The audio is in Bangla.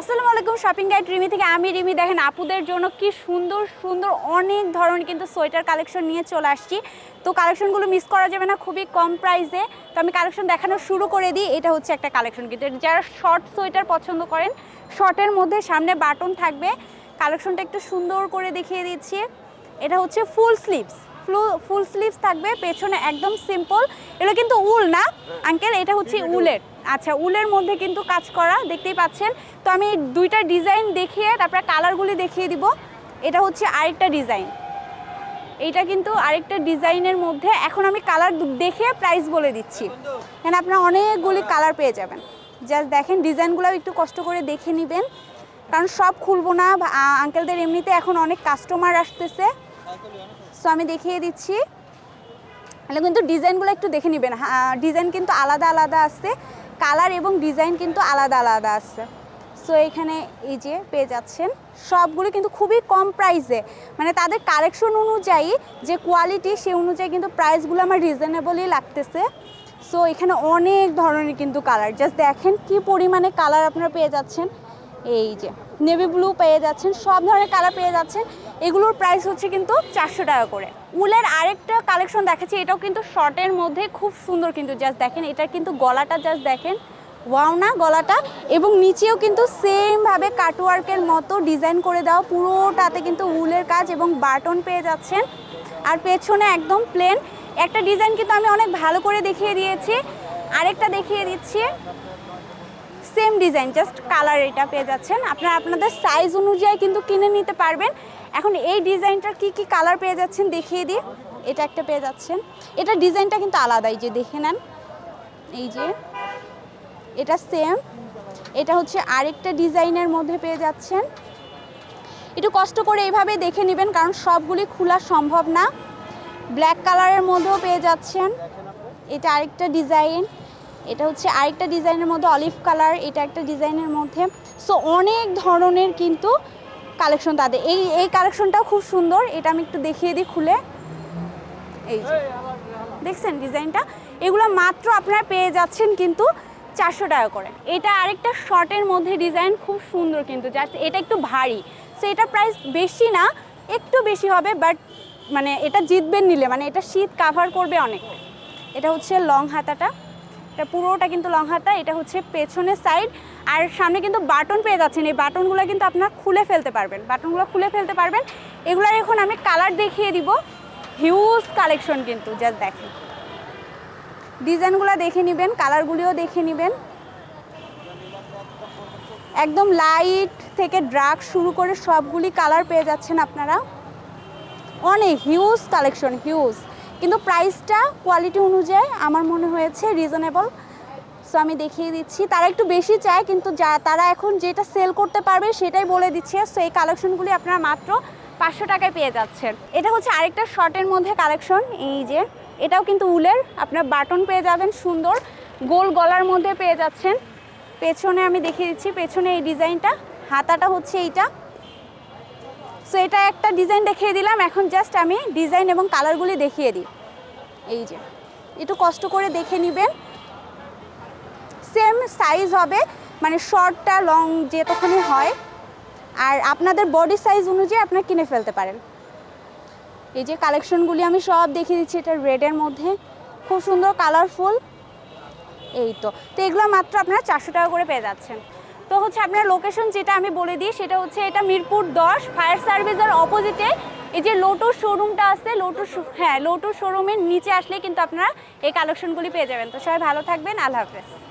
আসসালামু আলাইকুম শপিং গাইড রিমি থেকে আমি রিমি। দেখেন আপুদের জন্য কি সুন্দর সুন্দর অনেক ধরনের কিন্তু সোয়েটার কালেকশন নিয়ে চলে আসছি। তো কালেকশনগুলো মিস করা যাবে না, খুবই কম প্রাইসে তো আমি কালেকশন দেখানো শুরু করে দিই, এটা হচ্ছে একটা কালেকশন কিন্তু। যারা শর্ট সোয়েটার পছন্দ করেন শর্টের মধ্যে সামনে বাটন থাকবে। কালেকশনটা একটু সুন্দর করে দেখিয়ে দিচ্ছি। এটা হচ্ছে ফুল স্লিভস ফুল স্লিভস থাকবে পেছনে একদম সিম্পল এটা কিন্তু উল না আঙ্কেল এটা হচ্ছে উলের। আচ্ছা উলের মধ্যে কিন্তু কাজ করা দেখতেই পাচ্ছেন। তো আমি দুইটা ডিজাইন দেখিয়ে তারপরে কালারগুলি দেখিয়ে দিব। এটা হচ্ছে আরেকটা ডিজাইন এইটা কিন্তু আরেকটা ডিজাইনের মধ্যে। এখন আমি কালার দেখে প্রাইস বলে দিচ্ছি। কেন আপনারা অনেকগুলি কালার পেয়ে যাবেন। জাস্ট দেখেন ডিজাইনগুলো একটু কষ্ট করে দেখে নেবেন। কারণ সব খুলবো না আঙ্কেলদের এমনিতে এখন অনেক কাস্টমার আসতেছে। সো আমি দেখিয়ে দিচ্ছি। তাহলে কিন্তু ডিজাইনগুলো একটু দেখে নেবেন। ডিজাইন কিন্তু আলাদা আলাদা আছে। কালার এবং ডিজাইন কিন্তু আলাদা আলাদা আছে। সো এখানে এই যে পেয়ে যাচ্ছেন। সবগুলো কিন্তু খুবই কম প্রাইসে মানে তাদের কালেকশন অনুযায়ী যে কোয়ালিটি সেই অনুযায়ী কিন্তু প্রাইসগুলো আমার রিজনেবলই লাগতেছে। সো এখানে অনেক ধরনের কিন্তু কালার জাস্ট দেখেন কি পরিমাণে কালার আপনারা পেয়ে যাচ্ছেন। এই যে নেভি ব্লু পেয়ে যাচ্ছেন। সব ধরনের কালার পেয়ে যাচ্ছেন। এগুলোর প্রাইস হচ্ছে কিন্তু চারশো টাকা করে। উলের আরেকটা কালেকশন দেখাচ্ছি, এটাও কিন্তু শর্টের মধ্যে খুব সুন্দর কিন্তু জাস্ট দেখেন, এটা কিন্তু গলাটা জাস্ট দেখেন। ওয়াও না গলাটা? এবং নিচেও কিন্তু সেমভাবে কাটওয়ার্কের মতো ডিজাইন করে দেওয়া পুরোটাতে কিন্তু উলের কাজ এবং বাটন পেয়ে যাচ্ছেন। আর পেছনে একদম প্লেন একটা ডিজাইন কিন্তু আমি অনেক ভালো করে দেখিয়ে দিয়েছি। আরেকটা দেখিয়ে দিচ্ছি। সেম ডিজাইন জাস্ট কালার এটা পেয়ে যাচ্ছেন। আপনারা আপনাদের সাইজ অনুযায়ী কিন্তু কিনে নিতে পারবেন। এখন এই ডিজাইনটার কি কি কালার পেয়ে যাচ্ছেন দেখিয়ে দিই। এটা একটা পেয়ে যাচ্ছেন। এটা ডিজাইনটা কিন্তু আলাদাই, যে দেখে নেন। এই যে, এটা সেম এটা হচ্ছে আরেকটা ডিজাইনের মধ্যে পেয়ে যাচ্ছেন। একটু কষ্ট করে এইভাবে দেখে নেবেন, কারণ সবগুলি খোলা সম্ভব না। ব্ল্যাক কালারের মধ্যেও পেয়ে যাচ্ছেন। এটা আরেকটা ডিজাইন এটা হচ্ছে আরেকটা ডিজাইনের মধ্যে অলিভ কালার, এটা একটা ডিজাইনের মধ্যে। সো অনেক ধরনের কিন্তু কালেকশন তাদের। এই এই কালেকশনটাও খুব সুন্দর। এটা আমি একটু দেখিয়ে দিই খুলে। এই দেখছেন ডিজাইনটা? এগুলো মাত্র আপনারা পেয়ে যাচ্ছেন কিন্তু চারশো টাকা করে। এটা আরেকটা শর্টের মধ্যে ডিজাইন খুব সুন্দর কিন্তু, জাস্ট এটা একটু ভারী। সো এটা প্রাইস বেশি না, একটু বেশি হবে, বাট মানে এটা জিতবেন নিলে মানে এটা শীত কাভার করবে অনেক। এটা হচ্ছে লং হাতাটা। এটা পুরোটা কিন্তু লং হাতা এটা হচ্ছে পেছনের সাইড আর সামনে কিন্তু বাটন পেয়ে যাচ্ছেন, এই বাটনগুলো কিন্তু আপনারা খুলে ফেলতে পারবেন। বাটনগুলো খুলে ফেলতে পারবেন। এগুলার এখন আমি কালার দেখিয়ে দিব। হিউজ কালেকশন কিন্তু জাস্ট দেখেন। ডিজাইনগুলো দেখে নেবেন কালারগুলিও দেখে নেবেন। একদম লাইট থেকে ড্রাগ শুরু করে সবগুলি কালার পেয়ে যাচ্ছেন আপনারা। অনেক হিউজ কালেকশন হিউজ কিন্তু প্রাইসটা কোয়ালিটি অনুযায়ী আমার মনে হয়েছে রিজনেবল সো আমি দেখিয়ে দিচ্ছি। তারা একটু বেশি চায়, কিন্তু যা, তারা এখন যেটা সেল করতে পারবে সেটাই বলে দিচ্ছে। সো এই কালেকশনগুলি আপনারা মাত্র পাঁচশো টাকায় পেয়ে যাচ্ছেন। এটা হচ্ছে আরেকটা শর্টের মধ্যে কালেকশন এই যে। এটাও কিন্তু উলের। আপনার বাটন পেয়ে যাবেন, সুন্দর। গোল গলার মধ্যে পেয়ে যাচ্ছেন। পেছনে আমি দেখিয়ে দিচ্ছি, পেছনে এই ডিজাইনটা হাতাটা হচ্ছে এইটা। সো এটা একটা ডিজাইন দেখিয়ে দিলাম। এখন জাস্ট আমি ডিজাইন এবং কালারগুলি দেখিয়ে দিই। এই যে, একটু কষ্ট করে দেখে নেবেন। সেম সাইজ হবে মানে শর্টটা লং যেতক্ষণই হয়। আর আপনাদের বডি সাইজ অনুযায়ী আপনারা কিনে ফেলতে পারেন। এই যে কালেকশনগুলি আমি সব দেখিয়ে দিচ্ছি, এটা রেডের মধ্যে। খুব সুন্দর কালারফুল এই তো তো এগুলো মাত্র আপনারা চারশো টাকা করে পেয়ে যাচ্ছেন। তো হচ্ছে আপনার লোকেশন যেটা আমি বলে দিই, সেটা হচ্ছে এটা মিরপুর দশ ফায়ার সার্ভিসের অপোজিটে এই যে লোটো শোরুমটা আছে লোটো হ্যাঁ লোটো শোরুমের নিচে আসলে কিন্তু আপনারা এই কালেকশনগুলি পেয়ে যাবেন। তো সবাই ভালো থাকবেন, আল্লাহ হাফেজ।